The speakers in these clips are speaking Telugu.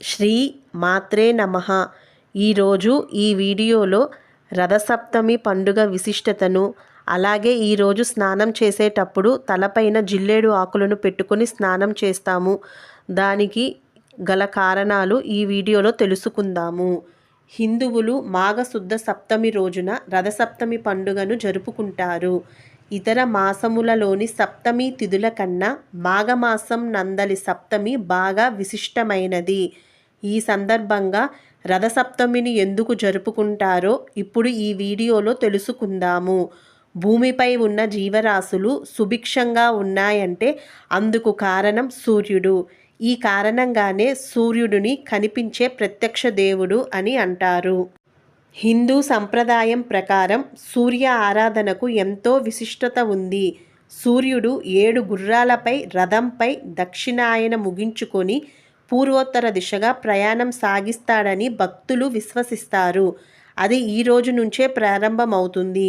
శ్రీ మాత్రే నమ. ఈరోజు ఈ వీడియోలో రథసప్తమి పండుగ విశిష్టతను అలాగే ఈరోజు స్నానం చేసేటప్పుడు తలపైన జిల్లేడు ఆకులను పెట్టుకొని స్నానం చేస్తాము. దానికి గల కారణాలు ఈ వీడియోలో తెలుసుకుందాము. హిందువులు మాఘశుద్ధ సప్తమి రోజున రథసప్తమి పండుగను జరుపుకుంటారు. ఇతర మాసములలోని సప్తమి తిథుల కన్నా మాఘమాసం నందలి సప్తమి బాగా విశిష్టమైనది. ఈ సందర్భంగా రథసప్తమిని ఎందుకు జరుపుకుంటారో ఇప్పుడు ఈ వీడియోలో తెలుసుకుందాము. భూమిపై ఉన్న జీవరాశులు సుభిక్షంగా ఉన్నాయంటే అందుకు కారణం సూర్యుడు. ఈ కారణంగానే సూర్యుడిని కనిపించే ప్రత్యక్ష దేవుడు అని అంటారు. హిందూ సంప్రదాయం ప్రకారం సూర్య ఆరాధనకు ఎంతో విశిష్టత ఉంది. సూర్యుడు ఏడు గుర్రాలపై రథంపై దక్షిణాయన ముగించుకొని పూర్వోత్తర దిశగా ప్రయాణం సాగిస్తాడని భక్తులు విశ్వసిస్తారు. అది ఈ రోజు నుంచే ప్రారంభమవుతుంది.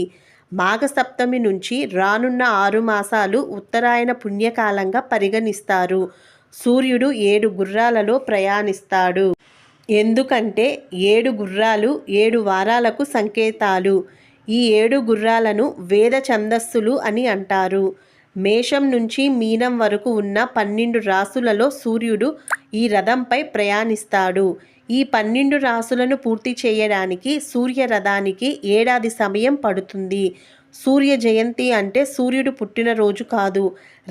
మాఘసప్తమి నుంచి రానున్న ఆరు మాసాలు ఉత్తరాయణ పుణ్యకాలంగా పరిగణిస్తారు. సూర్యుడు ఏడు గుర్రాలలో ప్రయాణిస్తాడు. ఎందుకంటే ఏడు గుర్రాలు ఏడు వారాలకు సంకేతాలు. ఈ ఏడు గుర్రాలను వేద ఛందస్సులు అని అంటారు. మేషం నుంచి మీనం వరకు ఉన్న పన్నెండు రాసులలో సూర్యుడు ఈ రథంపై ప్రయాణిస్తాడు. ఈ పన్నెండు రాసులను పూర్తి చేయడానికి సూర్య రథానికి ఏడాది సమయం పడుతుంది. సూర్య జయంతి అంటే సూర్యుడు పుట్టినరోజు కాదు.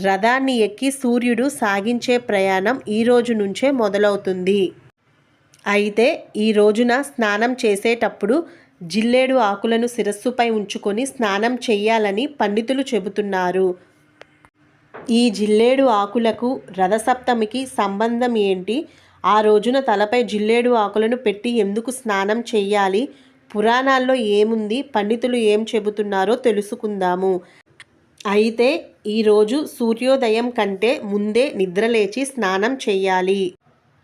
రథాన్ని ఎక్కి సూర్యుడు సాగించే ప్రయాణం ఈ రోజు నుంచే మొదలవుతుంది. అయితే ఈ రోజున స్నానం చేసేటప్పుడు జిల్లేడు ఆకులను శిరస్సుపై ఉంచుకొని స్నానం చేయాలని పండితులు చెబుతున్నారు. ఈ జిల్లేడు ఆకులకు రథసప్తమికి సంబంధం ఏంటి? ఆ రోజున తలపై జిల్లేడు ఆకులను పెట్టి ఎందుకు స్నానం చేయాలి పురాణాల్లో ఏముంది? పండితులు ఏం చెబుతున్నారో తెలుసుకుందాము. అయితే ఈరోజు సూర్యోదయం కంటే ముందే నిద్రలేచి స్నానం చేయాలి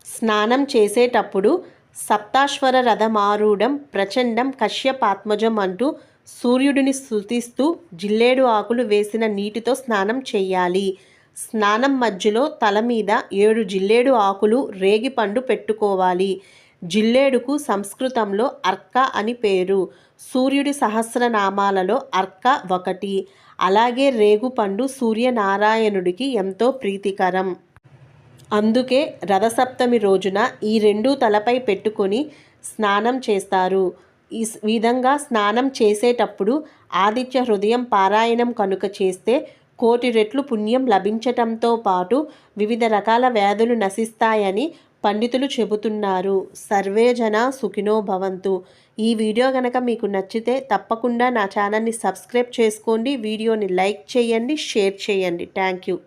స్నానం చేసేటప్పుడు సప్తాశ్వర రథమారూఢం ప్రచండం కశ్యపాత్మజం అంటూ సూర్యుడిని స్థుతిస్తూ జిల్లేడు ఆకులు వేసిన నీటితో స్నానం చేయాలి. స్నానం మధ్యలో తల మీద ఏడు జిల్లేడు ఆకులు రేగిపండు పెట్టుకోవాలి. జిల్లేడుకు సంస్కృతంలో అర్క అని పేరు. సూర్యుడి సహస్రనామాలలో అర్క ఒకటి. అలాగే రేగుపండు సూర్యనారాయణుడికి ఎంతో ప్రీతికరం. అందుకే రథసప్తమి రోజున ఈ రెండు తలపై పెట్టుకొని స్నానం చేస్తారు. ఈ విధంగా స్నానం చేసేటప్పుడు ఆదిత్య హృదయం పారాయణం కనుక చేస్తే కోటి రెట్లు పుణ్యం లభించటంతో పాటు వివిధ రకాల వ్యాధులు నశిస్తాయని పండితులు చెబుతున్నారు. సర్వే జన సుఖినో భవంతు. ఈ వీడియో కనుక మీకు నచ్చితే తప్పకుండా నా ఛానల్ని సబ్స్క్రైబ్ చేసుకోండి వీడియోని లైక్ చేయండి షేర్ చేయండి. Thank you.